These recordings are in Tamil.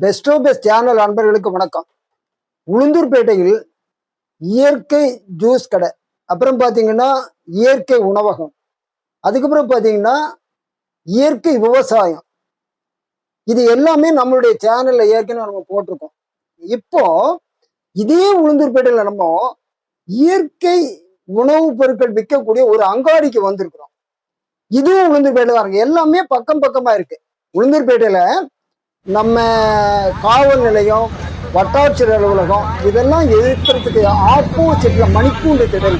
பெஸ்டோ பெஸ்ட் சேனல் அன்பர்களுக்கு வணக்கம். உளுந்தூர்பேட்டையில் இயற்கை ஜூஸ் கடை. அப்புறம் பார்த்தீங்கன்னா இயற்கை உணவகம். அதுக்கப்புறம் பார்த்தீங்கன்னா இயற்கை விவசாயம். இது எல்லாமே நம்மளுடைய சேனல்ல ஏற்கனவே நம்ம போட்டிருக்கோம். இப்போ இதே உளுந்தூர்பேட்டையில் நம்ம இயற்கை உணவுப் பொருட்கள் விற்கக்கூடிய ஒரு அங்காடிக்கு வந்திருக்கிறோம். இதுவும் உளுந்தூர்பேட்டை தான் இருக்கு. எல்லாமே பக்கம் பக்கமா இருக்கு. உளுந்தூர்பேட்டையில நம்ம காவல் நிலையம் வட்டாட்சியர் அலுவலகம் இதெல்லாம் எதிர்க்கிறதுக்கு ஆப்போசிட்ல மணிக்கூண்டு திடல்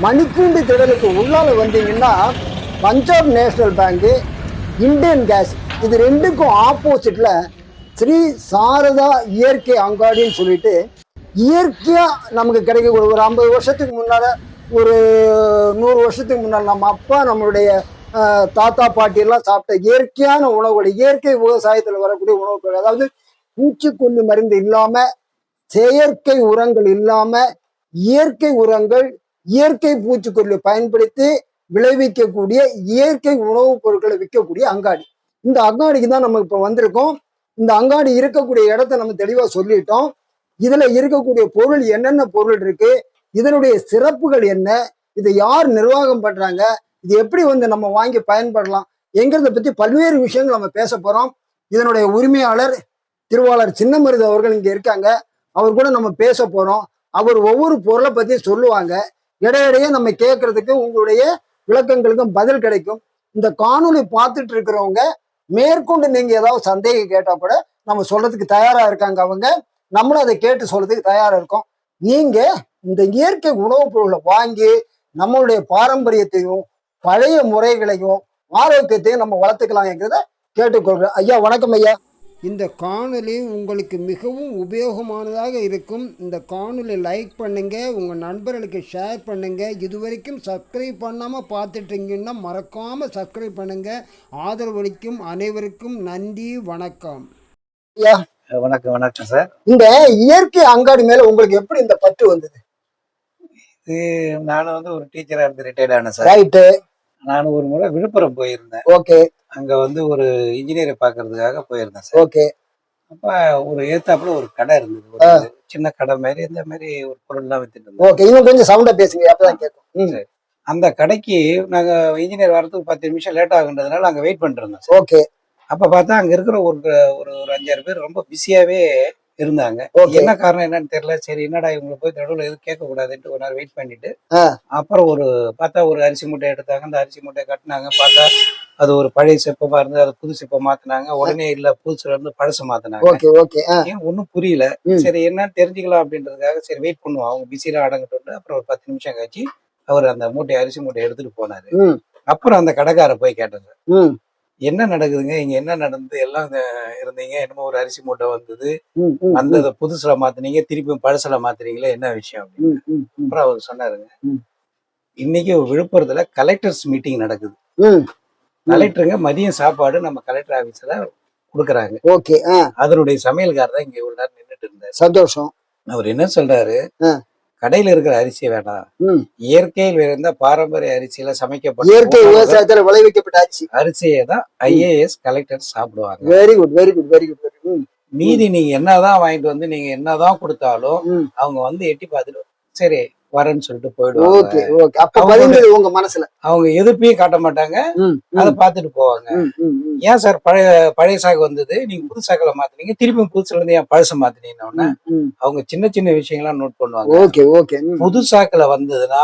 மணிக்கூண்டு திடலுக்கு உள்ளால வந்தீங்கன்னா பஞ்சாப் நேஷனல் பேங்க்கு இந்தியன் கேஸ் இது ரெண்டுக்கும் ஆப்போசிட்ல ஸ்ரீ சாரதா இயற்கை அங்காடின்னு சொல்லிட்டு இயற்கையாக நமக்கு கிடைக்கக்கூடிய ஒரு ஐம்பது வருஷத்துக்கு முன்னால் ஒரு நூறு வருஷத்துக்கு முன்னால் நம்ம அப்பா நம்மளுடைய தாத்தா பாட்டி எல்லாம் சாப்பிட்ட இயற்கையான உணவுகள் இயற்கை விவசாயத்துல வரக்கூடிய உணவுகள் அதாவது பூச்சிக்கொல்லி மருந்து இல்லாம செயற்கை உரங்கள் இல்லாம இயற்கை உரங்கள் இயற்கை பூச்சிக்கொல்லி பயன்படுத்தி விளைவிக்கக்கூடிய இயற்கை உணவுப் பொருட்களை விற்கக்கூடிய அங்காடி. இந்த அங்காடிக்கு தான் நம்ம இப்போ வந்திருக்கோம். இந்த அங்காடி இருக்கக்கூடிய இடத்த நம்ம தெளிவா சொல்லிட்டோம். இதுல இருக்கக்கூடிய பொருள் என்னென்ன பொருள் இருக்கு இதனுடைய சிறப்புகள் என்ன இதை யார் நிர்வாகம் பண்றாங்க இது எப்படி வந்து நம்ம வாங்கி பயன்படலாம் எங்கிறத பத்தி பல்வேறு விஷயங்கள் நம்ம பேச போறோம். இதனுடைய உரிமையாளர் திருவாளர் சின்னமருது அவர்கள் இங்க இருக்காங்க. அவர் கூட நம்ம பேச போறோம். அவர் ஒவ்வொரு பொருளை பத்தி சொல்லுவாங்க. இடையிடையே நம்ம கேட்கறதுக்கு உங்களுடைய விளக்கங்களுக்கும் பதில் கிடைக்கும். இந்த காணொலி பார்த்துட்டு இருக்கிறவங்க மேற்கொண்டு நீங்க ஏதாவது சந்தேகம் கேட்டா கூட நம்ம சொல்றதுக்கு தயாரா இருக்காங்க அவங்க. நம்மளும் அதை கேட்டு சொல்றதுக்கு தயாரா இருக்கோம். நீங்க இந்த இயற்கை உணவுப் பொருளை வாங்கி நம்மளுடைய பாரம்பரியத்தையும் பழைய முறைகளையும் ஆரோக்கியத்தையும் நம்ம வளர்த்துக்கலாம்ங்கிறத கேட்டுக்கொள்றேன் ஐயா வணக்கம் ஐயா. இந்த காணொளி உங்களுக்கு மிகவும் உபயோகமானதாக இருக்கும். இந்த காணொளி லைக் பண்ணுங்க உங்க நண்பர்களுக்கு ஷேர் பண்ணுங்க. இதுவரைக்கும் சப்ஸ்கிரைப் பண்ணாம பார்த்துட்டீங்கன்னா மறக்காம சப்ஸ்கிரைப் பண்ணுங்க. ஆதரவளிக்கும் அனைவருக்கும் நன்றி வணக்கம். ஐயா வணக்கம் வணக்கம் சார் இந்த இயற்கை அங்காடி மேல உங்களுக்கு எப்படி இந்த பற்று வந்தது? இது நானும் வந்து ஒரு டீச்சரா இருந்து ரிட்டையர்ட் ஆனேன் சார் ரைட்டு நான் ஒரு முறை விழுப்புரம் போயிருந்தேன். ஓகே. அங்க வந்து ஒரு இன்ஜினியரை பாக்குறதுக்காக போயிருந்தேன் சார். ஓகே. அப்ப ஒரு ஏத்தாப்புல ஒரு கடை இருந்தது. ஒரு சின்ன கடை மாதிரி இந்த மாதிரி ஒரு பொருள்லாம் வித்துட்டு இருந்தோம். ஓகே. இன்னும் கொஞ்சம் சவுண்டா பேசுங்க அப்பதான் கேட்கும். அந்த கடைக்கு நாங்க இன்ஜினியர் வரதுக்கு பத்து நிமிஷம் லேட் ஆகுன்றதுனால அங்க வெயிட் பண்ணிட்டு இருந்தோம் ஓகே. அப்ப பார்த்தா அங்க இருக்கிற ஒரு ஒரு ஒரு அஞ்சாறு பேர் ரொம்ப பிஸியாவே இருந்தாங்க. என்ன காரணம் என்னன்னு தெரியல. சரி என்னடா இவங்களை போய் நடுவில் எதுவும் கேட்க கூடாதுன்ட்டு ஒரு நேரம் வெயிட் பண்ணிட்டு. அப்புறம் ஒரு பார்த்தா ஒரு அரிசி மூட்டை எடுத்தாங்க. அந்த அரிசி மூட்டையை கட்டினாங்க. பார்த்தா அது ஒரு பழைய சிப்பமா இருந்து அது புது சிப்பம் மாத்தினாங்க. உடனே இல்ல புதுசுல இருந்து பழசு மாத்தினாங்க. ஒன்றும் புரியல. சரி என்னன்னு தெரிஞ்சுக்கலாம் அப்படின்றதுக்காக சரி வெயிட் பண்ணுவோம். அவங்க பிஸியில அடங்கட்டு அப்புறம் ஒரு பத்து நிமிஷம் கழிச்சு அவர் அந்த மூட்டை அரிசி மூட்டை எடுத்துட்டு போனாரு. அப்புறம் அந்த கடைக்கார போய் கேட்டாரு. ம். என்ன நடக்குதுங்க? இங்க என்ன நடந்தது? எல்லாம் இருந்தீங்க. என்னமோ ஒரு அரிசி மூட்டை வந்தது. வந்ததை புதுசுல மாத்துனீங்க. திருப்பி பழசுல மாத்துறீங்களே? என்ன விஷயம் அப்புறம் அவர் சொன்னாருங்க. இன்னைக்கு விழுப்புரத்துல கலெக்டர்ஸ் மீட்டிங் நடக்குது. கலெக்டருங்க மதியம் சாப்பாடு நம்ம கலெக்டர் ஆபீஸ்ல கொடுக்குறாங்க. ஓகே அதனுடைய சமையல்கார் தான் இங்க இவ்வளவு நேரம் நின்றுட்டு இருந்தாரு. சந்தோஷம். அவர் என்ன சொல்றாரு. கடையில இருக்கிற அரிசி வேணாம் இயற்கையில் இருந்த பாரம்பரிய அரிசியில இயற்கை சமைக்கப்பட்ட விவசாயத்துல விளைவிக்கப்பட்ட அரிசி. அரிசியை தான் ஐஏஎஸ் கலெக்டர் சாப்பிடுவாங்க. Very good very good very good very good மீதி நீங்க என்னதான் வாங்கிட்டு வந்து நீங்க என்னதான் கொடுத்தாலும் அவங்க வந்து எட்டி பார்த்துட்டு சரி வரேன்னு சொல்லிட்டு போயிடுவாங்க. Okay okay. அப்ப பதிந்தது உங்க மனசுல? அவங்க எதிர்ப்பையும் காட்ட மாட்டாங்க. அதை பார்த்துட்டு போவாங்க. ஏன் சார் பழைய பழைய சாக்கு வந்தது? நீங்க புது சாக்கில மாத்துனீங்க. திருப்பி புதுசுல இருந்து ஏன் பழச மாத்துனீங்கன்னா அவங்க சின்ன சின்ன விஷயங்கள்லாம் நோட் பண்ணுவாங்க. Okay okay. புது சாக்குல வந்ததுன்னா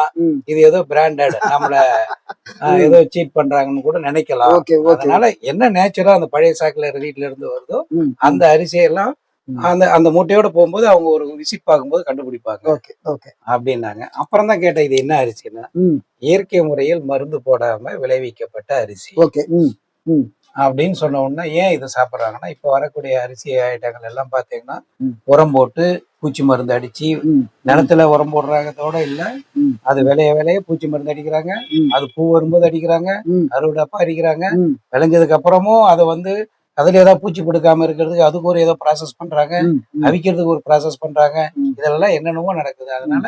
இது ஏதோ பிராண்டட் நம்மள ஏதோ சீட் பண்றாங்கன்னு கூட நினைக்கலாம். அதனால என்ன நேச்சுரா அந்த பழைய சாக்குல வீட்டுல இருந்து வருதோ அந்த அரிசியெல்லாம். அந்த அந்த மூட்டையோட போகும்போது அவங்க ஒரு விசிட் பார்க்கும்போது கண்டுபிடிப்பாங்க. Okay okay. அப்படின்னாங்க. அப்புறம் தான் கேட்டேன் இது என்ன அரிசின்னா இயற்கை முறையில் மருந்து போடாம விளைவிக்கப்பட்ட அரிசி. ஓகே அப்படின்னு சொன்ன உடனே ஏன் இதை சாப்பிட்றாங்கன்னா இப்போ வரக்கூடிய அரிசி ஐட்டங்கள் எல்லாம் பார்த்தீங்கன்னா ம். உரம் போட்டு பூச்சி மருந்து அடிச்சு நிலத்துல உரம் போடுறாங்கத்தோட இல்ல. அது விளைய விளைய பூச்சி மருந்து அடிக்கிறாங்க. அது பூ வரும்போது அடிக்கிறாங்க அறுவடை அப்ப அடிக்கிறாங்க விளைஞ்சதுக்கு அப்புறமும் அதை வந்து அதுல ஏதாவது பூச்சி பிடிக்காம இருக்கிறதுக்கு அதுக்கு ஒரு ஏதோ ப்ராசஸ் பண்றாங்க. அவிக்கிறதுக்கு ஒரு ப்ராசஸ் பண்றாங்க. இதெல்லாம் என்னென்னமோ நடக்குது. அதனால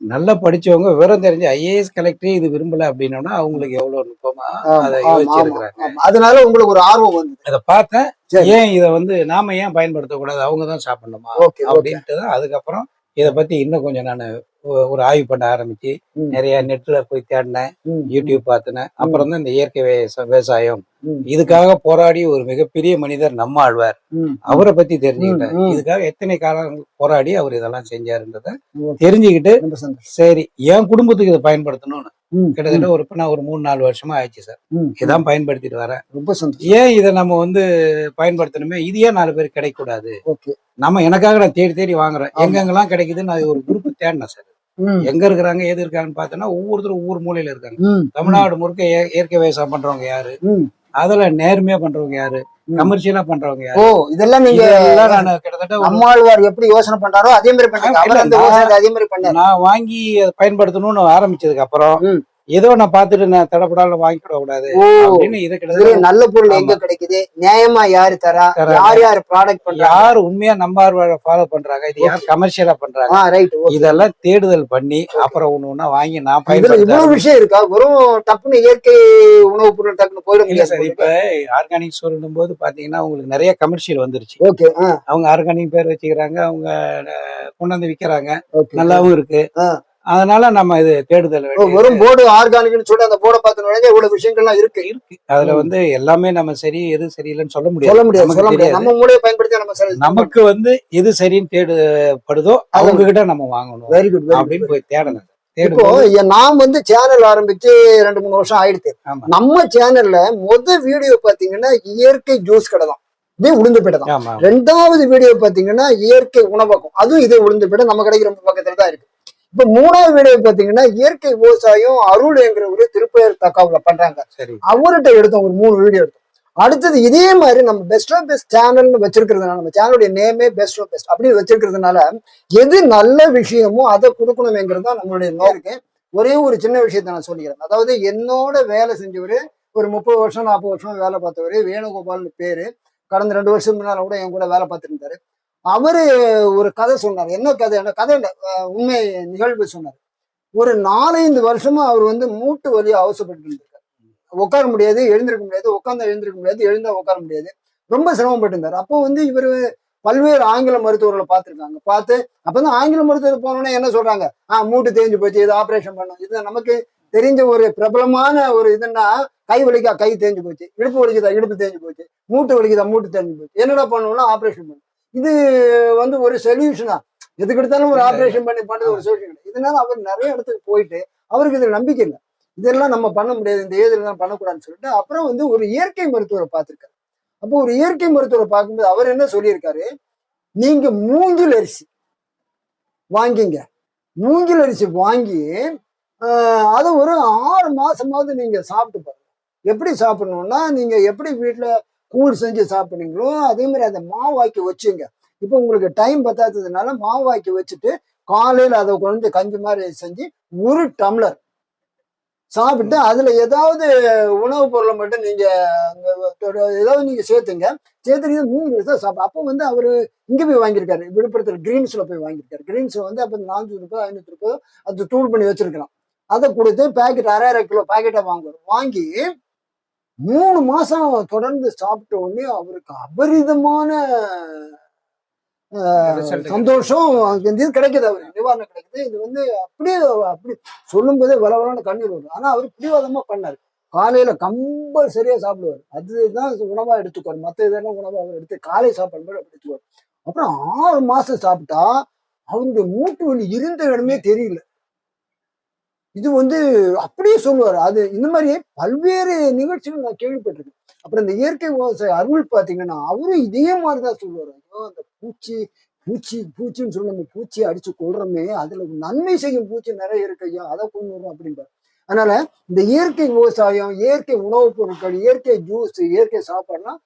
நல்லா படிச்சவங்க விவரம் தெரிஞ்சு ஐஏஎஸ் கலெக்டரே இது விரும்பல அப்படின்னோம்னா அவங்களுக்கு எவ்வளவு நுட்பமா அதை யோசிச்சிருக்கிறாங்க. அதனால உங்களுக்கு ஒரு ஆர்வம் வந்தது. அதை பார்த்தேன். ஏன் இதை வந்து நாம ஏன் பயன்படுத்தக்கூடாது? அவங்க தான் சாப்பிடணுமா? அப்படின்ட்டு தான் அதுக்கப்புறம் இதை பத்தி இன்னும் கொஞ்சம் நான் ஒரு ஆய்வு பண்ண ஆரம்பிச்சு. நிறைய நெட்ல போய் தேடினேன் யூடியூப் பார்த்தினேன். அப்புறம் தான் இந்த இயற்கை விவசா- விவசாயம். இதுக்காக போராடி ஒரு மிகப்பெரிய மனிதர் நம்ம ஆழ்வார். அவரை பத்தி தெரிஞ்சுக்கிட்டேன். இதுக்காக எத்தனை காலம் போராடி அவர் இதெல்லாம் செஞ்சாருன்றத. தெரிஞ்சுக்கிட்டு சரி என் குடும்பத்துக்கு இதை பயன்படுத்தணும்னு. கிட்டத்தட்ட ஒரு நான் ஒரு மூணு நாலு வருஷமா ஆயிடுச்சு சார். இதான் பயன்படுத்திட்டு வரேன். ரொம்ப சந்தோஷம். ஏன் இதை நம்ம வந்து பயன்படுத்தணுமே? இது ஏன் நாலு பேர் கிடைக்கக்கூடாது? ஓகே. நம்ம எனக்காக நான் தேடி தேடி வாங்குறேன். எங்கெங்கெல்லாம் கிடைக்குது நான் ஒரு குரூப் தேடினேன் சார். எங்க இருக்கிறாங்க எது இருக்காங்கன்னு பார்த்தோன்னா ஒவ்வொருத்தரும் ஒவ்வொரு மூலையில இருக்காங்க. தமிழ்நாடு முழுக்க இய- இயற்கை விவசாயம் பண்றவங்க யாரு. அதுல நேர்மையா பண்றவங்க யாரு. கமர்ஷியலா பண்றவங்க ஓ யாரு இதெல்லாம் நீங்க நான் கிட்டத்தட்ட அம்மாழ்வார் எப்படி யோசனை பண்றாரோ அதே மாதிரி பண்ணீங்க அதே மாதிரி பண்ணாரு. நான் வாங்கி பயன்படுத்தணும்னு ஆரம்பிச்சதுக்கு அப்புறம். ஏதோ நான் பார்த்துட்டு நான் தடப்படால வாங்கிக்கிட கூடாது நல்ல பொருள். எங்க கிடைக்குது? நியாயமா யாரு தரா. யார் யார் ப்ராடக்ட் பண்றாங்க? யார் உண்மையா நம்ம ஃபாலோ பண்றாங்க? இது யார் கமர்ஷியலா பண்றாங்க? ரைட் இதெல்லாம் தேடுதல் பண்ணி அப்புறம் ஒண்ணு ஒண்ணா வாங்கி நான் பயன்படுத்த இவ்வளவு விஷயம் இருக்கா? வெறும் டப்புன்னு இயற்கை உணவுப் பொருள் டக்குன்னு போயிட இல்ல சார் இப்ப ஆர்கானிக் சொல்லும் போது பாத்தீங்கன்னா உங்களுக்கு நிறைய கமர்ஷியல் வந்துருச்சு. ஓகே அவங்க ஆர்கானிக் பேர் வச்சுக்கிறாங்க அவங்க கொண்டாந்து விக்கிறாங்க. நல்லாவும் இருக்கு. அதனால நம்ம இது தேடுதல் வெறும் போர்டு ஆர்கானிக்னு சொல்லி அந்த போர்டை பார்த்து நுழைஞ்சா இவ்வளவு விஷயங்கள்லாம் இருக்கு. இருக்கு. அதுல. வந்து எல்லாமே நம்ம சரி எது சரியில்லைன்னு சொல்ல முடியாது. சொல்ல முடியாது சொல்ல முடியாது. நம்ம மூலையை பயன்படுத்தி நம்ம சரி நமக்கு வந்து எது சரின்னு தேடுபடுதோ அவங்க கிட்ட நம்ம வாங்கணும். வெரி குட் அப்படின்னு போய் தேடணும். இப்போ நான் வந்து சேனல் ஆரம்பிச்சு ரெண்டு மூணு வருஷம் ஆயிடுச்சு. நம்ம சேனல்ல முத வீடியோ பாத்தீங்கன்னா இயற்கை ஜூஸ் கடை தான். இதே உளுந்துப்பேட்டை தான். ஆமா ரெண்டாவது வீடியோ பாத்தீங்கன்னா இயற்கை உணவகம். அதுவும் இதே உளுந்துப்பேட்டை நம்ம கடைக்கு ரொம்ப பக்கத்துல தான் இருக்கு. இப்ப மூணாவது வீடியோ பாத்தீங்கன்னா இயற்கை விவசாயம் அருள் என்கிற ஒரு திருப்பெயர் தக்காவுல பண்றாங்க. சரி. அவர்கிட்ட எடுத்தோம் ஒரு மூணு வீடியோ எடுத்தோம். அடுத்தது இதே மாதிரி நம்ம பெஸ்ட் ஆஃப் பெஸ்ட் சேனல்னு வச்சிருக்கிறதுனால நம்ம சேனலுடைய நேமே பெஸ்ட் ஆஃப் பெஸ்ட் அப்படி வச்சிருக்கிறதுனால எது நல்ல விஷயமோ அதை கொடுக்கணுமேங்கிறது தான் நம்மளுடைய நோக்கு ஒரே ஒரு சின்ன விஷயத்த நான் சொல்லிக்கிறேன். அதாவது என்னோட வேலை செஞ்சவர் ஒரு முப்பது வருஷம் நாற்பது வருஷம் வேலை பார்த்தவர் வேணுகோபால்னு பேரு கடந்த ரெண்டு வருஷம் முன்னால கூட என் கூட வேலை பார்த்துட்டு இருந்தாரு. அவரு ஒரு கதை சொன்னார். என்ன கதை? என்ன கதை உண்மை நிகழ்வு சொன்னார். ஒரு நாலஞ்சு வருஷமா அவர் வந்து மூட்டு வலி அவசப்பட்டு இருந்திருக்காரு. உட்கார முடியாது எழுந்திருக்க முடியாது உட்கார்ந்தா எழுந்திருக்க முடியாது எழுந்தா உட்கார முடியாது. ரொம்ப சிரமப்பட்டு இருந்தார் அப்போ வந்து இவர் பல்வேறு ஆங்கில மருத்துவர்களை பார்த்துருக்காங்க. பார்த்து அப்பதான் ஆங்கில மருத்துவர் போனோடனே என்ன சொல்றாங்க? ஆ மூட்டு தேஞ்சு போச்சு இது ஆப்ரேஷன் பண்ணும். இது நமக்கு தெரிஞ்ச ஒரு பிரபலமான ஒரு இதுன்னா கை வலிக்கா கை தேஞ்சு போச்சு இடுப்பு வலிக்குதா இடுப்பு தேஞ்சு போச்சு மூட்டு வலிக்குதா மூட்டு தேஞ்சு போச்சு. என்னடா பண்ணணும்னா ஆப்ரேஷன் பண்ணும். இது வந்து ஒரு சொல்யூஷனா எதுக்கு எடுத்தாலும் ஒரு. ஆபரேஷன் பண்ணி பண்றது ஒரு சொல்யூஷன் இதனால அவர் நிறைய இடத்துக்கு போயிட்டு அவருக்கு இதுல நம்பிக்கை இல்லை. இதெல்லாம் நம்ம பண்ண முடியாது. இந்த தான் பண்ணக்கூடாதுன்னு சொல்லிட்டு அப்புறம் வந்து ஒரு இயற்கை மருத்துவரை பார்த்திருக்காரு. அப்போ ஒரு இயற்கை மருத்துவரை பார்க்கும்போது அவர் என்ன சொல்லியிருக்காரு? நீங்க மூங்கில் அரிசி வாங்கிங்க. மூங்கில் அரிசி வாங்கி அதை ஒரு ஆறு மாசமாவது நீங்க சாப்பிட்டு பாருங்க. எப்படி சாப்பிடணும்னா நீங்க எப்படி வீட்டுல கூழ் செஞ்சு சாப்பிடுறீங்களோ அதே மாதிரி அந்த மாவாக்கி வச்சுங்க. இப்போ உங்களுக்கு டைம் பத்தாததுனால மாவாக்கி வச்சுட்டு காலையில் அதை கொண்டு கஞ்சி மாதிரி செஞ்சு ஒரு டம்ளர் சாப்பிட்டு அதில் ஏதாவது உணவுப் பொருளை மட்டும் நீங்கள் ஏதாவது நீங்கள் சேர்த்துங்க. சேர்த்துக்கிட்டு மூணு தான் சாப்பிடும் அப்போ வந்து அவர் இங்கே போய் வாங்கியிருக்காரு. விழுப்புரத்தில் கிரீன்ஸில் போய் வாங்கியிருக்காரு. கிரீன்ஸில் வந்து அப்போ நானூற்றி ரூபாய் ஐநூற்றி ரூபாய் அது தூள் பண்ணி வச்சிருக்கலாம் அதை கொடுத்து பேக்கெட் அரை அரை கிலோ பேக்கெட்டா வாங்குவார். வாங்கி மூணு மாசம் தொடர்ந்து சாப்பிட்ட உடனே அவருக்கு அபரிதமான சந்தோஷம். இது கிடைக்குது அவருக்கு. நிவாரணம் கிடைக்குது. இது வந்து அப்படியே அப்படி சொல்லும் போதே வளவலான கண்ணீர் வரும். ஆனா அவர் பிடிவாதமா பண்ணாரு. காலையில கம்பல்சரியா சாப்பிடுவார். அதுதான் உணவா எடுத்துக்குவார். மத்த இதெல்லாம் உணவா அவர் எடுத்து காலை சாப்பாடு மாதிரி அப்படி எடுத்துக்குவார். அப்புறம் ஆறு மாசம் சாப்பிட்டா அவருடைய மூட்டு வலி இருந்த இடமே தெரியல. இது வந்து அப்படியே சொல்லுவார். அது இந்த மாதிரி பல்வேறு நிகழ்ச்சிகள் நான் கேள்விப்பட்டிருக்கேன். அப்புறம் இந்த இயற்கை விவசாய அருள் பார்த்தீங்கன்னா அவரும் இதே மாதிரிதான் சொல்லுவார். ஐயோ அந்த பூச்சி பூச்சி பூச்சின்னு சொல்லி நம்ம பூச்சியை அடிச்சு கொள்றோமே அதுல நன்மை செய்யும் பூச்சி நிறைய இருக்கு ஐயா அதை கொண்டு வரும் அப்படின்பார் அதனால இந்த இயற்கை விவசாயம் இயற்கை உணவுப் பொருட்கள் இயற்கை ஜூஸ் இயற்கை சாப்பாடுலாம்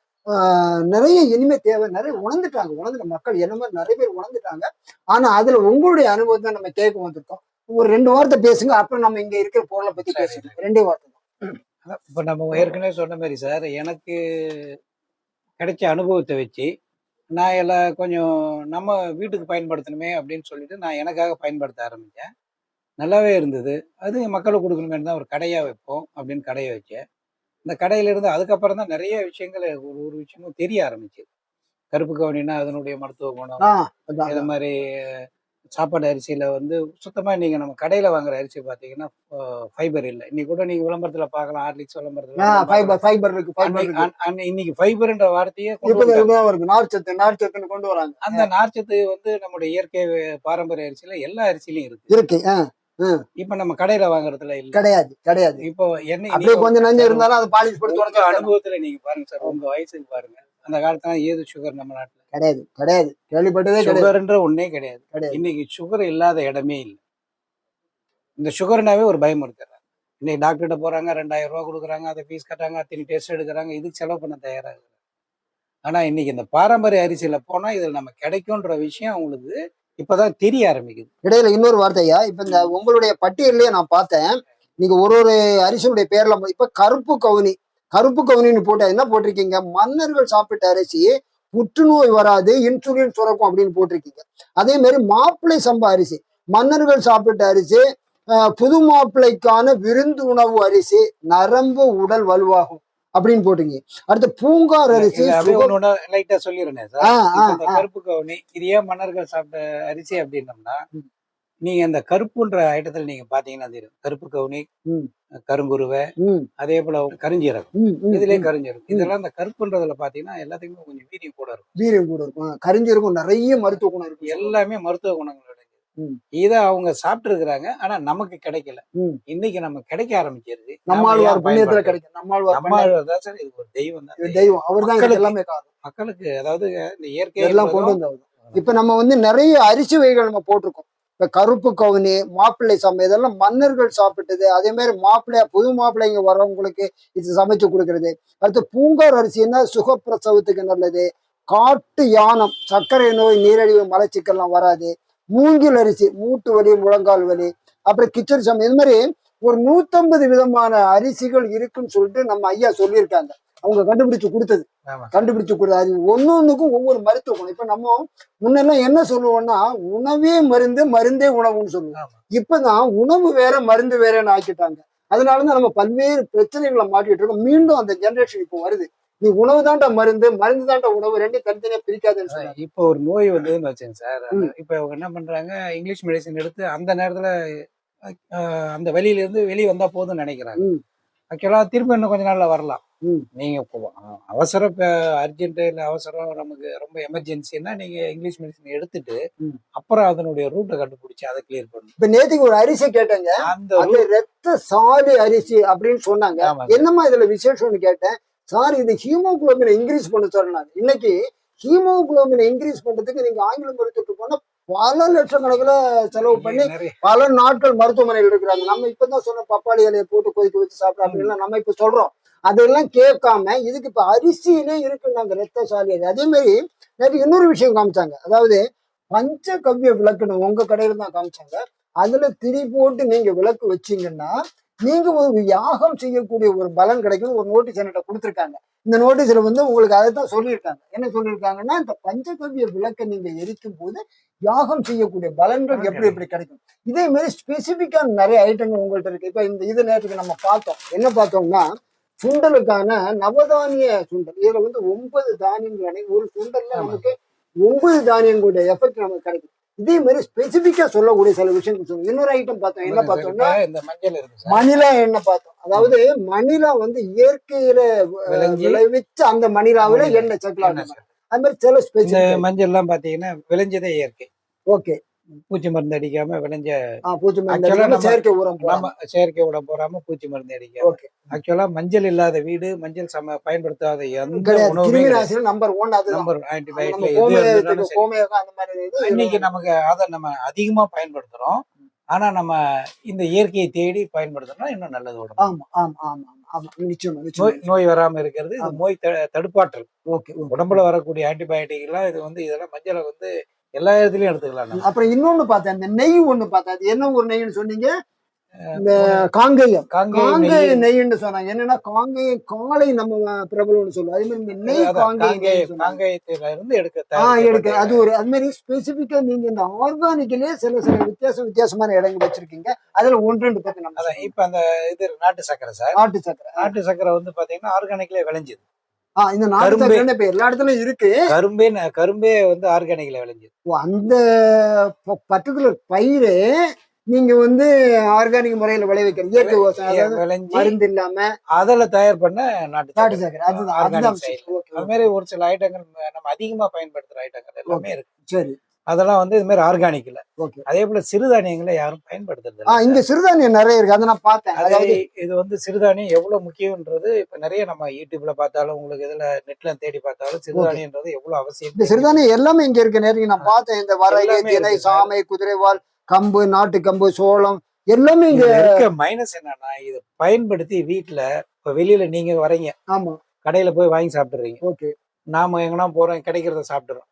நிறைய இனிமே தேவை நிறைய உணர்ந்துட்டாங்க உணர்ந்துட்ட மக்கள் என்ன மாதிரி நிறைய பேர் உணர்ந்துட்டாங்க. ஆனா அதுல உங்களுடைய அனுபவத்தை நம்ம கேட்க வந்திருக்கோம். ஒரு ரெண்டு வார்த்தை பேசுங்க அப்புறம் நம்ம இங்க இருக்கிற பொருளை பத்தி. பேசுங்க ரெண்டே வார்த்தை தான். இப்ப நம்ம ஏற்கனவே சொன்ன மாதிரி சார் எனக்கு கிடைச்ச அனுபவத்தை வச்சு நான் எல்லாம் கொஞ்சம் நம்ம வீட்டுக்கு பயன்படுத்தணுமே அப்படின்னு சொல்லிட்டு நான் எனக்காக பயன்படுத்த ஆரம்பித்தேன் நல்லாவே இருந்தது அது மக்களுக்கு கொடுக்கணுமே தான் ஒரு கடையாக வைப்போம் அப்படின்னு கடையை வச்சேன் இந்த கடையில இருந்து அதுக்கப்புறம் தான் நிறைய விஷயங்கள் ஒரு ஒரு விஷயமும் தெரிய ஆரம்பிச்சது கருப்பு கவுனினா அதனுடைய மருத்துவ குணம். இது மாதிரி சாப்பாடு அரிசியில வந்து சுத்தமா நீங்க நம்ம கடையில வாங்குற அரிசி பாத்தீங்கன்னா ஃபைபர் இல்லை. இன்னைக்கு கூட நீங்க விளம்பரத்துல பார்க்கலாம் ஹார்லிக்ஸ் விளம்பரத்துல ஃபைபர் ஃபைபர் இருக்கு ஃபைபர் இருக்கு. இன்னைக்கு ஃபைபர்ன்ற வார்த்தையே வருது நார்ச்சத்து நார்ச்சத்துன்னு கொண்டு வராங்க. அந்த நார்ச்சத்து வந்து நம்முடைய இயற்கை பாரம்பரிய அரிசியில எல்லா அரிசியிலும் இருக்கு. இருக்கு இப்ப நம்ம கடையில வாங்குறதுல இல்ல. கிடையாது கிடையாது. இப்போ என்ன கொஞ்சம் நஞ்சம் இருந்தாலும் அது பாலிஷ் போட்டு அனுபவத்துல நீங்க பாருங்க சார் உங்க வயசுக்கு பாருங்க. அந்த காலத்துல ஏது சுகர் நம்ம நாட்டுல? கிடையாது கிடையாது. கேள்விப்பட்டதே சுகர்ன்ற ஒண்ணே கிடையாது. இன்னைக்கு சுகர் இல்லாத இடமே இல்லை. இந்த சுகர்னாவே ஒரு பயம் இருக்கிறாங்க இன்னைக்கு டாக்டர்கிட்ட போறாங்க ரெண்டாயிரம் ரூபாய் கொடுக்குறாங்க அதை ஃபீஸ் கட்டுறாங்க அத்தனை டெஸ்ட் எடுக்கிறாங்க இதுக்கு செலவு பண்ண தயாராக ஆனா இன்னைக்கு இந்த பாரம்பரிய அரிசியில போனா இதுல நம்ம கிடைக்கும்ன்ற விஷயம் அவங்களுக்கு இப்பதான் தெரிய ஆரம்பிக்குது. இடையில இன்னொரு வார்த்தையா இப்ப இந்த உங்களுடைய பட்டியல்லையே நான் பார்த்தேன். நீங்க ஒரு ஒரு அரிசியுடைய பேர்ல இப்ப கருப்பு கவுனி கருப்பு கவுனின்னு போட்டு என்ன போட்டிருக்கீங்க? மன்னர்கள் சாப்பிட்ட அரிசி புற்றுநோய் வராது இன்சுலின் சுரக்கும் அப்படின்னு போட்டிருக்கீங்க. அதே மாதிரி மாப்பிள்ளை சம்பா அரிசி. மன்னர்கள் சாப்பிட்ட அரிசி புது மாப்பிள்ளைக்கான விருந்து உணவு அரிசி நரம்பு உடல் வலுவாகும் அப்படின்னு போட்டீங்க அடுத்து பூங்கார் அரிசி லைட்டா சொல்லிடுறேன். கருப்பு கவுனி இது ஏன் மன்னர்கள் சாப்பிட்ட அரிசி அப்படின்னம்னா நீங்க இந்த கருப்புன்ற ஐட்டத்துல நீங்க பாத்தீங்கன்னா தெரியும். கருப்பு கவுனி. கருங்குருவை அதே போல கருஞ்சீரகம். இதுலயே. கருஞ்சீரகம். இதெல்லாம் இந்த கருப்புன்றதுல பாத்தீங்கன்னா எல்லாத்துக்குமே கொஞ்சம் வீரியம் கூட இருக்கும். வீரியம் கூட இருக்கும். கரிஞ்சிருக்கும் நிறைய மருத்துவ குணம் இருக்கு. எல்லாமே மருத்துவ குணங்கள். இத அவங்க சாப்பிட்டு இருக்கிறாங்க ஆனா நமக்கு கிடைக்கல. இன்னைக்கு நம்ம கிடைக்க ஆரம்பிச்சிருது நாம நம்மாழ்வார் புண்ணியத்துல? கிடைக்கும் நம்மாழ்வார். நம்மாழ்வார் தான் சார் இது ஒரு தெய்வம் தான். தெய்வம். அவர் தான் மக்களுக்கு- எல்லாமே காரணம். மக்களுக்கு அதாவது இந்த இயற்கை எல்லாம் கொண்டு வந்தவர் இப்ப நம்ம வந்து நிறைய அரிசி வகைகள் நம்ம போட்டிருக்கோம். இப்ப கருப்பு கவுனி மாப்பிள்ளை சமை இதெல்லாம் மன்னர்கள் சாப்பிட்டது. அதே மாதிரி மாப்பிள்ளையா புது மாப்பிள்ளைங்க வர்றவங்களுக்கு இது சமைச்சு கொடுக்கறது. அடுத்து பூங்கார் அரிசின்னா சுகப்பிரசவத்துக்கு நல்லது. காட்டு யானம் சர்க்கரை நோய் நீரழிவு மலச்சிக்கல்லாம் வராது. மூங்கில் அரிசி மூட்டு வலி முழங்கால் வலி. அப்புறம் கிச்சடி சமை இது மாதிரி ஒரு நூத்தம்பது விதமான அரிசிகள் இருக்குன்னு சொல்லிட்டு நம்ம ஐயா சொல்லியிருக்காங்க. அவங்க கண்டுபிடிச்சு கொடுத்தது. கண்டுபிடிச்சு கொடுத்தது. அது ஒன்னொன்னுக்கும் ஒவ்வொரு மருத்துவ குணம். இப்ப நம்ம முன்னெல்லாம் என்ன சொல்லுவோம்னா உணவே மருந்து மருந்தே உணவுன்னு சொல்லுவோம். இப்பதான் உணவு வேற மருந்து வேறன்னு ஆக்கிட்டாங்க. அதனாலதான் நம்ம பல்வேறு பிரச்சனைகளை மாட்டிட்டு இருக்கோம். மீண்டும் அந்த ஜெனரேஷன் இப்போ வருது. நீ உணவு தான்டா மருந்து மருந்து தான்டா உணவு ரெண்டையும் தனித்தனியா பிரிக்காதுன்னு சொன்னாங்க இப்போ ஒரு நோய் வந்ததுன்னு வச்சுங்க சார். இப்ப அவங்க என்ன பண்றாங்க இங்கிலீஷ் மெடிசன் எடுத்து அந்த நேரத்துல அந்த வெளியில இருந்து வெளியே வந்தா போதும்னு நினைக்கிறாங்க. ஆக்சுவலா திரும்ப இன்னும் கொஞ்ச நாள்ல வரலாம். ம். நீங்க இப்போ அ- அவசர அர்ஜென்ட் இல்ல அவசரம் நமக்கு ரொம்ப எமர்ஜென்சின்னா நீங்க இங்கிலீஷ் மெடிசன் எடுத்துட்டு. அப்புறம் அதனுடைய ரூட்டை கண்டுபிடிச்சு அதை கிளியர் பண்ணணும். இப்ப நேத்துக்கு ஒரு அரிசி கேட்டேங்க. அந்த ரத்த சாலி அரிசி அப்படின்னு சொன்னாங்க. என்னம்மா இதுல விசேஷம்னு கேட்டேன். சார் இது ஹீமோகுளோபினை இன்க்ரீஸ் பண்ண சொன்னாங்க இன்னைக்கு ஹீமோகுளோபினை இன்க்ரீஸ் பண்றதுக்கு நீங்க ஆங்கில மருத்துவத்துக்கு போனா பல லட்சக்கணக்கில் செலவு பண்ணி பல நாட்கள் மருத்துவமனையில் இருக்கிறாங்க. நம்ம இப்பதான் சொன்ன பப்பாளி இலையை போட்டு கொதிக்க வச்சு சாப்பிடலாம் அப்படின்லாம் நம்ம இப்ப சொல்றோம். அதெல்லாம் கேட்காம இதுக்கு இப்ப அரிசியிலே இருக்குன்னாங்க ரத்தசாலி அதே மாதிரி நேற்று இன்னொரு விஷயம் காமிச்சாங்க. அதாவது பஞ்சகவ்ய விளக்குன்னு உங்க கடையில தான் காமிச்சாங்க. அதுல திரி போட்டு நீங்க விளக்கு வச்சீங்கன்னா நீங்க ஒரு யாகம் செய்யக்கூடிய ஒரு பலன் கிடைக்கும் ஒரு நோட்டீஸ் என்கிட்ட கொடுத்துருக்காங்க. இந்த நோட்டீஸ்ல வந்து உங்களுக்கு அதை தான் சொல்லியிருக்காங்க. என்ன சொல்லியிருக்காங்கன்னா இந்த பஞ்சகவ்ய விளக்கை நீங்க எரிக்கும் போது யாகம் செய்யக்கூடிய பலன்கள் எப்படி எப்படி கிடைக்கும். இதே மாதிரி ஸ்பெசிபிக்கா நிறைய ஐட்டங்கள் உங்கள்ட்ட இருக்கு. இப்ப இந்த இது நேரத்துக்கு நம்ம பார்த்தோம். என்ன பார்த்தோம்னா சுண்டலுக்கான நவதானிய சுண்டல். இதுல வந்து ஒன்பது தானியங்கள் அடங்கி ஒரு சுண்டல்ல. நமக்கு ஒன்பது தானியங்களுடைய எஃபெக்ட் நமக்கு கிடைக்கும் இதே மாதிரி ஸ்பெசிபிக்கா சொல்லக்கூடிய சில விஷயங்கள் சொல்லுங்க இன்னொரு ஐட்டம் பார்த்தோம். என்ன பார்த்தோம்னா மணிலா எண்ணெய் பார்த்தோம். அதாவது மணிலா வந்து இயற்கையில விளைவிச்ச அந்த மணிலாவில மணிலா. எண்ணெய் என்ன சார்? அது மாதிரி சில ஸ்பெசிபிக் மஞ்சள் எல்லாம் பாத்தீங்கன்னா விளைஞ்சதே இயற்கை. ஓகே பூச்சி மருந்து அடிக்காம விளைஞ்ச பூச்சி மருந்து செயற்கை உரம் நம்ம செயற்கை உரம் போடாம பூச்சி மருந்து அடிக்காம. ஆக்சுவலா மஞ்சள் இல்லாத வீடு மஞ்சள் சம பயன்படுத்தாத எந்த உணவுமே நம்பர் ஒன் நம்பர் ஆன்டிபயோட்டிக் இன்னைக்கு நமக்கு அதை நம்ம அதிகமா பயன்படுத்துறோம். ஆனா நம்ம இந்த இயற்கையை தேடி பயன்படுத்தணும் இன்னும் நல்லது உடம்பு ஆமா ஆமா ஆமா ஆமா நிச்சயமா நோய் நோய் வராம இருக்கிறது. இது. நோய் தடுப்பாற்றல். Okay okay. உடம்புல வரக்கூடிய ஆன்டிபயோட்டிக் எல்லாம் இது வந்து இதெல்லாம் மஞ்சளை வந்து எல்லா இடத்துலயும் எடுத்துக்கலாம் அப்புறம் இன்னொன்னு பார்த்தேன் இந்த நெய் ஒண்ணு பார்த்தேன். அது என்ன ஒரு நெய்ன்னு சொன்னீங்க? இந்த காங்கேயம். காங்கேய நெய். நெய்ன்னு சொன்னாங்க. என்னன்னா காங்கேயம் காளை நம்ம பிரபலம்னு சொல்லுவோம். அதே மாதிரி இந்த நெய் காங்கேய காங்கேய காங்கேயத்துல இருந்து எடுக்க ஆ எடுக்க. அது ஒரு அது மாதிரி ஸ்பெசிபிக்கா நீங்க இந்த ஆர்கானிக்லயே சில சில வித்தியாச வித்தியாசமான இடங்கள் வச்சிருக்கீங்க. அதுல ஒன்று ரெண்டு பத்தி நம்ம. இப்ப அந்த இது நாட்டு சக்கரை சார். நாட்டு சக்கரை. நாட்டு சக்கரை வந்து பாத்தீங்கன்னா ஆர்கானிக்ல விளைஞ்சது. இந்த நாட்டு. சக்கரை இப்ப எல்லா இடத்துலயும் இருக்கு. கரும்பே கரும்பே வந்து ஆர்கானிக்ல விளைஞ்சது. ஓ, அந்த பர்டிகுலர் பயிரு நீங்க வந்து ஆர்கானிக் முறையில விளைவிக்கிற இயற்கை விவசாயம் விளைஞ்சு மருந்து இல்லாம அதுல தயார் பண்ண நாட்டு நாட்டு சக்கரை. அதுதான் அது. மாதிரி ஒரு சில ஐட்டங்கள் நம்ம அதிகமா பயன்படுத்துற ஐட்டங்கள் எல்லாமே இருக்கு. சரி. அதெல்லாம் வந்து இது மாதிரி ஆர்கானிக்ல ஓகே அதே போல சிறுதானியங்களை யாரும் பயன்படுத்துறது ஆ இங்க சிறுதானியம் நிறைய இருக்கு. அதை நான் பார்த்தேன். அதே அதாவது இது வந்து சிறுதானியம் எவ்வளவு முக்கியம்ன்றது இப்ப நிறைய நம்ம யூடியூப்ல பார்த்தாலும் உங்களுக்கு இதுல நெட்ல தேடி பார்த்தாலும் சிறுதானியன்றது எவ்வளவு அவசியம் இந்த சிறுதானியம் எல்லாமே இங்க இருக்கு. நிறைய நான் பார்த்தேன். இந்த எல்லாமே திணை. சாமை குதிரைவால் கம்பு நாட்டு கம்பு சோளம் எல்லாமே இங்க இருக்க மைனஸ் என்னன்னா இதை பயன்படுத்தி வீட்டுல இப்ப வெளியில நீங்க வரீங்க. ஆமா. கடையில போய் வாங்கி சாப்பிடுறீங்க ஓகே நாம எங்கன்னா போறோம் கிடைக்கிறத சாப்பிடுறோம்.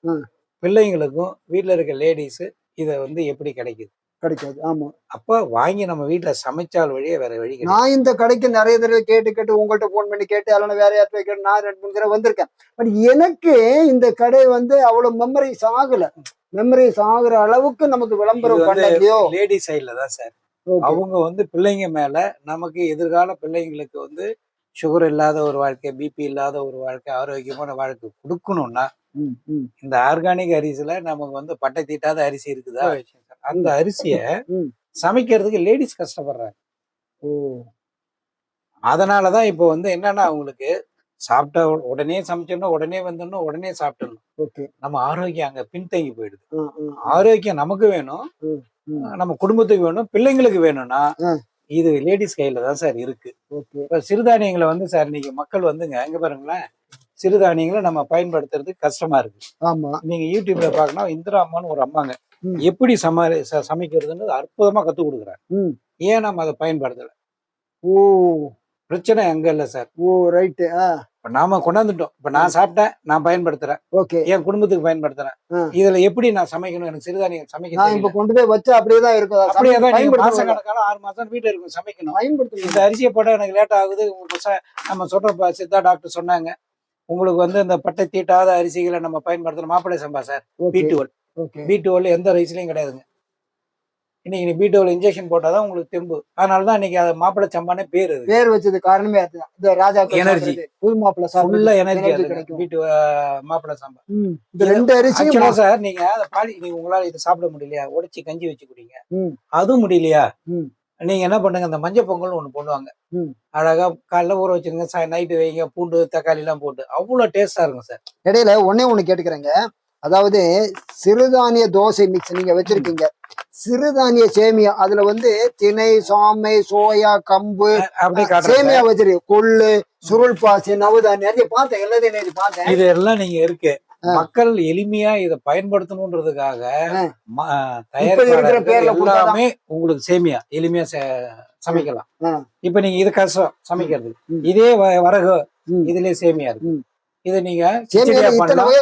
பிள்ளைங்களுக்கும் வீட்டுல இருக்க லேடிஸ் இத வந்து எப்படி கிடைக்குது? கிடைக்காது. ஆமா. அப்ப வாங்கி நம்ம வீட்டுல சமைச்சால் வழியே வேற வழி நான் இந்த கடைக்கு நிறைய தடவை கேட்டு கேட்டு உங்கள்கிட்ட ஃபோன் பண்ணி கேட்டு அல்லது வேற யார்கிட்ட கேட்டு நான் ரெண்டு மூணு தடவை வந்திருக்கேன். பட் எனக்கு இந்த கடை வந்து அவ்வளவு மெமரிஸ் ஆகல. மெமரிஸ் ஆகுற அளவுக்கு நமக்கு விளம்பரம் பண்ணலையோ? லேடி சைட்ல தான் சார். அவங்க வந்து பிள்ளைங்க மேல நமக்கு எதிர்கால பிள்ளைங்களுக்கு வந்து சுகர் இல்லாத ஒரு வாழ்க்கை பிபி இல்லாத ஒரு வாழ்க்கை ஆரோக்கியமான வாழ்க்கை கொடுக்கணும்னா இந்த ஆர்கானிக் அரிசியில நமக்கு வந்து பட்டை தீட்டாத அரிசி இருக்குதா? அந்த அரிசிய. சமைக்கிறதுக்கு லேடிஸ் கஷ்டப்படுறாங்க. ஓ. அதனாலதான் இப்போ வந்து என்னன்னா அவங்களுக்கு சாப்பிட்டா உடனே சமைச்சிடணும் உடனே வந்துடணும் உடனே சாப்பிட்டுடணும். ஓகே. நம்ம ஆரோக்கியம் அங்க பின்தங்கி போயிடுது. ஆரோக்கியம் நமக்கு வேணும். நம்ம குடும்பத்துக்கு வேணும். பிள்ளைங்களுக்கு வேணும்னா. இது லேடிஸ் கையில தான் சார் இருக்கு. சிறுதானியங்களை வந்து சார் நீங்க மக்கள் வந்துங்க எங்க பாருங்களேன். சிறுதானியங்களை நம்ம பயன்படுத்துறதுக்கு கஷ்டமா இருக்கு. ஆமா. நீங்க யூடியூப்ல பார்க்கணும் இந்திரா அம்மான்னு ஒரு அம்மாங்க. எப்படி சம சமைக்கிறதுன்னு அற்புதமா கத்து கொடுக்குறாங்க. ஏன் நம்ம அதை பயன்படுத்தல? ஓ. பிரச்சனை அங்க இல்ல சார். ஓ ரைட்டு இப்ப நாம கொண்டாந்துட்டோம். இப்ப நான் சாப்பிட்டேன் நான் பயன்படுத்துறேன். ஓகே. என் குடும்பத்துக்கு பயன்படுத்துறேன். இதுல எப்படி நான் சமைக்கணும்? எனக்கு சிறுதானியம் சமைக்க நான் இப்ப கொண்டு போய் வச்சு அப்படியே தான் இருக்கும். அப்படியே தான் மாசம் கணக்கான ஆறு மாசம் வீட்டுல இருக்கும் சமைக்கணும். பயன்படுத்தணும் இந்த அரிசியை போட எனக்கு லேட் ஆகுது. நம்ம சொல்ற சித்தா டாக்டர் சொன்னாங்க. உங்களுக்கு வந்து இந்த பட்டை தீட்டாத அரிசிகளை நம்ம பயன்படுத்தணும். Mappillai Samba sir. B twelve B twelve எந்த ரைஸ்லயும் கிடையாதுங்க. இன்னைக்கு நீ பி டுவெல் இன்ஜெக்ஷன் போட்டாதான் உங்களுக்கு தெம்பு. அதனாலதான் இன்னைக்கு அது மாப்பிள்ளை சம்பானே பேர் பேர் வச்சது காரணமே அதுதான். இந்த ராஜா Energy. புது மாப்பிள்ள ஃபுல்லா எனர்ஜி கிடைக்கும். பி மாப்பிள்ளை சம்பா. இந்த ரெண்டு ஆக்சுவலா சார் நீங்க அதை பாலி நீங்க உங்களால இது சாப்பிட முடியலையா? உடைச்சி கஞ்சி வச்சு குடிங்க. அதுவும் முடியலையா? ம். நீங்க என்ன பண்ணுங்க இந்த மஞ்சள் பொங்கல் ஒண்ணு பண்ணுவாங்க. ம். அழகா காலைல ஊற வச்சிருங்க சாய் நைட்டு வைங்க பூண்டு தக்காளி எல்லாம் போட்டு. அவ்வளவு டேஸ்டா இருக்கும் சார். இடையில ஒண்ணே ஒண்ணு கேட்டுக்கிறேங்க. அதாவது சிறுதானிய தோசை மிக்ஸ் நீங்க வச்சிருக்கீங்க. சிறுதானிய சேமியா அதுல வந்து திணை சாமை சோயா கம்பு சேமியா வச்சிருக்கு கொள்ளு சுருள் பாசி நவதானியம் நிறைய பார்த்தேன் எல்லாத்தையும் பார்த்தேன். இது எல்லாம் நீங்க இருக்கு. மக்கள் எளிமையா இதை கொடுத்தாதான். எல்லாமே உங்களுக்கு சேமியா எளிமையா சமைக்கலாம். இப்ப நீங்க இது கஷ்டம் சமைக்கிறது. இதே வரகு. இதுலயே சேமியா இருக்கு. இது நீங்க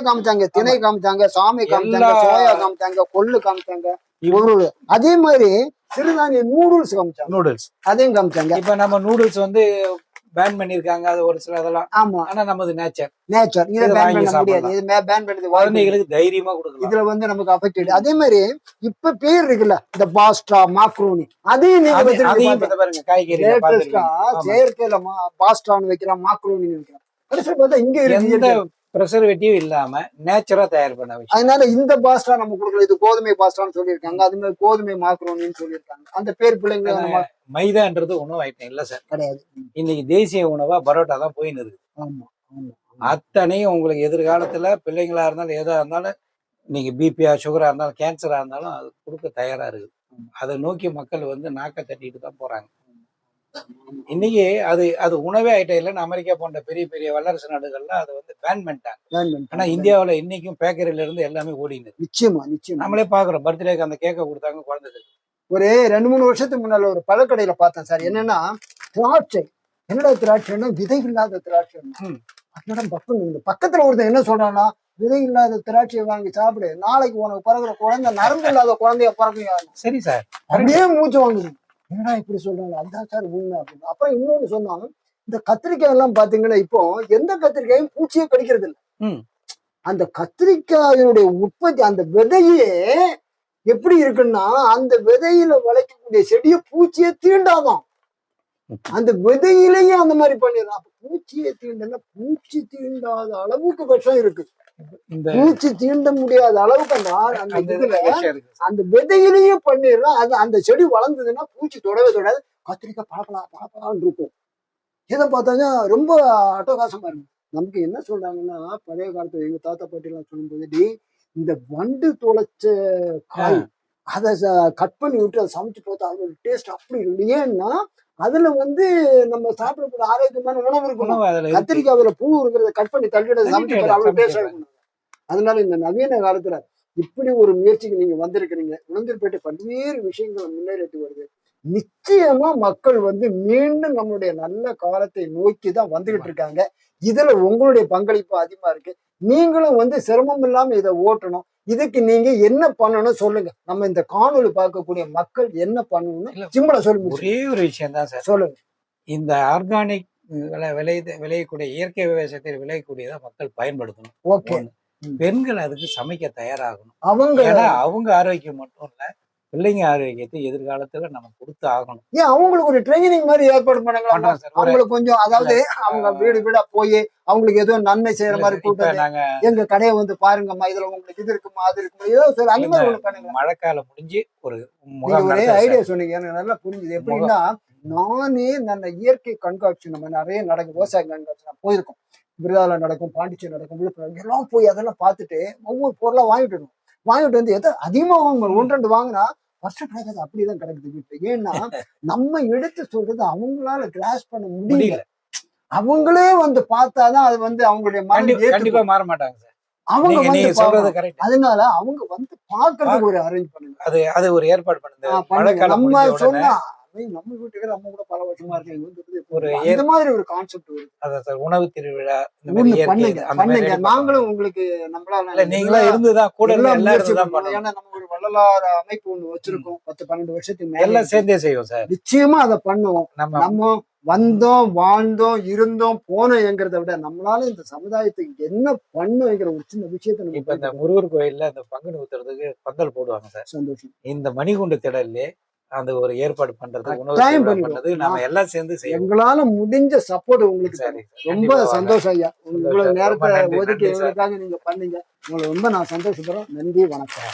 காமிச்சாங்க. திணை காமிச்சாங்க சாமை காமிச்சாங்க சோயா காமிச்சாங்க கொள்ளு காமிச்சாங்க இவ்வ- ஒரு அதே மாதிரி சிறுதானிய நூடுல்ஸ் காமிச்சாங்க. நூடுல்ஸ். அதையும் காமிச்சாங்க. இப்ப நம்ம நூடுல்ஸ் வந்து பேன் பண்ணிருக்காங்க அது ஒரு சில இதெல்லாம். ஆமா. ஆனா நமது நேச்சர் நேச்சர் இதை பேன் பண்ண முடியாது. இது பேன் பண்ணது. குழந்தைகளுக்கு தைரியமா கொடுக்கலாம். இதுல வந்து நமக்கு அஃபெக்டட் அதே மாதிரி இப்ப பேர் இருக்குல்ல இந்த பாஸ்டா மாக்ரோனி அதையும் நீங்க பாருங்க. காய்கறி செயற்கையில பாஸ்டான்னு வைக்கிறான் மாக்ரோனி பார்த்தா இங்க இருக்கு. ப்ரெசர்வேட்டிவ் இல்லாம நேச்சரா தயார் பண்ண விஷயம் அதனால இந்த பாஸ்டா நம்ம கொடுக்கல இது கோதுமை பாஸ்டான்னு சொல்லியிருக்காங்க. அது மாதிரி கோதுமை மாக்ரோனின்னு சொல்லியிருக்காங்க. அந்த பேர் பிள்ளைங்க மைதான்றது உணவு ஐட்டம் இல்ல சார். கிடையாது. இன்னைக்கு தேசிய உணவா பரோட்டா தான் போயின்னு இருக்கு. ஆமா ஆமா அத்தனையும் உங்களுக்கு எதிர்காலத்துல பிள்ளைங்களா இருந்தாலும் எதா இருந்தாலும் நீங்க பிபியா சுகரா இருந்தாலும் கேன்சரா இருந்தாலும் அது கொடுக்க தயாரா இருக்கு. அதை நோக்கி மக்கள் வந்து நாக்க தட்டிட்டு தான் போறாங்க. இன்னைக்கு அது அது உணவே ஐட்டம் இல்லைன்னு அமெரிக்கா போன்ற பெரிய பெரிய வல்லரசு நாடுகள்ல அதை வந்து பேன் பண்ணிட்டாங்க. ஆனா இந்தியாவுல இன்னைக்கும் பேக்கரியில இருந்து எல்லாமே ஓடினது. நிச்சயமா நிச்சயமா. நம்மளே பாக்குறோம் பர்த்டேக்கு அந்த கேக்கை கொடுத்தாங்க குழந்தைக்கு ஒரு ரெண்டு மூணு வருஷத்துக்கு முன்னால ஒரு பழக்கடையில பார்த்தேன் சார். என்னன்னா திராட்சை. என்னடா திராட்சைன்னா விதை இல்லாத திராட்சை. என்னடா பக்கம் பக்கத்துல ஒருத்தன் என்ன சொல்றான்னா விதை இல்லாத திராட்சையை வாங்கி சாப்பிடு. நாளைக்கு உனக்கு பிறகுற குழந்தை நரம்பு இல்லாத குழந்தைய பிறக்கும் சரி சார். அப்படியே மூச்சு வாங்குது. என்னடா இப்படி சொல்றாங்க? அதான் சார் உண்மை அப்படின்னு. அப்புறம் இன்னொன்னு சொன்னாங்க இந்த கத்திரிக்காய் எல்லாம் பாத்தீங்கன்னா இப்போ எந்த கத்திரிக்காயும் பூச்சியே கடிக்கிறது இல்லை. அந்த கத்திரிக்காயினுடைய உற்பத்தி அந்த விதையே எப்படி இருக்குன்னா அந்த விதையில விளைக்கக்கூடிய செடியை பூச்சியே தீண்டாதான். அந்த விதையிலேயே அந்த மாதிரி பண்ணிடலாம் அப்ப பூச்சியை தீண்டல பூச்சி தீண்டாத அளவுக்கு விஷம் இருக்கு இந்த பூச்சி தீண்ட முடியாத அளவுக்கு அந்த அந்த இதுல. அந்த விதையிலேயே பண்ணிடலாம் அது அந்த செடி வளர்ந்ததுன்னா பூச்சி தொடவே தொடாது. கத்திரிக்காய் பழப்பலா பழப்பலான்னு இருக்கும். இதை பார்த்தாங்க ரொம்ப அட்டகாசமா இருக்கு நமக்கு என்ன சொல்றாங்கன்னா பழைய காலத்துல எங்க தாத்தா பாட்டி எல்லாம் சொல்லும்போது "டேய், இந்த வண்டு தொலைச்ச காய் அதை கட் பண்ணி விட்டு அதை சமைச்சு பார்த்தா அதோட டேஸ்ட் அப்படி இருக்கு ஏன்னா அதுல வந்து நம்ம சாப்பிடக்கூடிய ஆரோக்கியமான உணவு இருக்கணும். கத்திரிக்காயில பூ இருக்கிறத கட் பண்ணி தள்ளிட்டு சமைச்சு அவ்வளவு டேஸ்டா இருக்கும். அதனால இந்த நவீன காலத்துல இப்படி ஒரு முயற்சிக்கு நீங்க வந்திருக்கிறீங்க உளுந்தூர்பேட்டை பல்வேறு விஷயங்கள் முன்னேறிட்டு வருது. நிச்சயமா மக்கள் வந்து மீண்டும் நம்மளுடைய நல்ல காலத்தை நோக்கி தான் வந்துகிட்டு இருக்காங்க. இதுல உங்களுடைய பங்களிப்பு அதிகமா இருக்கு. நீங்களும் வந்து சிரமம் இல்லாம இதை ஓட்டணும். இதுக்கு நீங்க என்ன பண்ணணும் சொல்லுங்க. நம்ம இந்த காணொளி பார்க்கக்கூடிய மக்கள் என்ன பண்ணணும்னு. சிம்பிளா சொல்லுங்க ஒரே ஒரு விஷயம் தான் சார். சொல்லுங்க. இந்த ஆர்கானிக் விளை விளை விளையக்கூடிய இயற்கை விவசாயத்தில் விளையக்கூடியதை மக்கள் பயன்படுத்தணும். ஓகே. பெண்கள் அதுக்கு சமைக்க தயாராகணும். அவங்க ஏன்னா அவங்க ஆரோக்கியம் மட்டும் இல்ல பிள்ளைங்க ஆரோக்கியத்தை எதிர்காலத்துல நம்ம கொடுத்து ஆகணும். ஏன் அவங்களுக்கு ஒரு ட்ரைனிங் மாதிரி ஏற்பாடு. ஒரு- அவங்களுக்கு கொஞ்சம் அதாவது அவங்க வீடு வீடா போய் அவங்களுக்கு ஏதோ நன்மை செய்யற மாதிரி கூட்டம் நாங்க எங்க கடையை வந்து பாருங்கம்மா இதுல உங்களுக்கு இது இருக்குமா அது இருக்குமா ஏதோ சரி அந்த மாதிரி மழைக்காலம் முடிஞ்சு ஒரு ஒரே. ஐடியா சொன்னீங்க எனக்கு நல்லா புரிஞ்சுது. எப்படின்னா நானே நல்ல இயற்கை கண்காட்சி நம்ம நிறைய நடக்கும் விவசாய கண்காட்சி நான் போயிருக்கோம். விருதால நடக்கும் பாண்டிச்சேரி நடக்கும் விழுப்புரம் எல்லாம் போய் அதெல்லாம் பார்த்துட்டு ஒவ்வொரு பொருளா வாங்கிட்டு வருவோம். வாங்கிட்டு வந்து எதை? அதிகமா வாங்க ஒன்று ரெண்டு வாங்கினா வருஷம் கிடைக்காது அப்படிதான் கிடக்குது வீட்டுல. ஏன்னா நம்ம எடுத்து சொல்றது அவங்களால கிராஸ் பண்ண முடியல. அவங்களே வந்து பார்த்தாதான் அது வந்து அவங்களுடைய மனம். கண்டிப்பா மாற மாட்டாங்க சார். அவங்க வந்து. சொல்றது கரெக்ட் அதனால அவங்க வந்து பாக்குறதுக்கு ஒரு அரேஞ்ச் பண்ணுங்க. அது அது ஒரு ஏற்பாடு பண்ணுங்க. நம்ம சொன்னா நம்ம வீட்டுக்கு நம்ம கூட பல வருஷமா இருக்கு. ஒரு அந்த மாதிரி ஒரு கான்செப்ட் வருது அதான் சார் உணவு திருவிழா இந்த பண்ணுங்க நாங்களும் உங்களுக்கு நம்மளால நீங்களா இருந்துதான் கூட எல்லாம் ஏன்னா நம்ம ஒரு வள்ளலார் அமைப்பு ஒண்ணு வச்சிருக்கோம். பத்து பன்னெண்டு வருஷத்துக்கு மேல எல்லாம் சேர்ந்தே செய்வோம் சார். நிச்சயமா அதை பண்ணுவோம். நம்ம நம்ம வந்தோம் வாழ்ந்தோம் இருந்தோம் போனோங்கிறத விட நம்மளால இந்த சமுதாயத்துக்கு என்ன பண்ணுங்கிற ஒரு சின்ன விஷயத்த இப்ப இந்த முருகர் கோயில்ல இந்த பங்குனி ஊத்துறதுக்கு பந்தல் போடுவாங்க சார். சந்தோஷம். இந்த மணிகுண்டு திடல்லே அந்த ஒரு ஏற்பாடு பண்றது உணவு. பண்ணது நாம எல்லாம் சேர்ந்து செய்வோம் எங்களால முடிஞ்ச சப்போர்ட் உங்களுக்கு சரி. ரொம்ப. சந்தோஷம் ஐயா ரொம்ப நேரத்தை ஒதுக்கி. எங்களுக்காக நீங்க பண்ணீங்க உங்களை ரொம்ப நான் சந்தோஷப்படுறோம் நன்றி வணக்கம்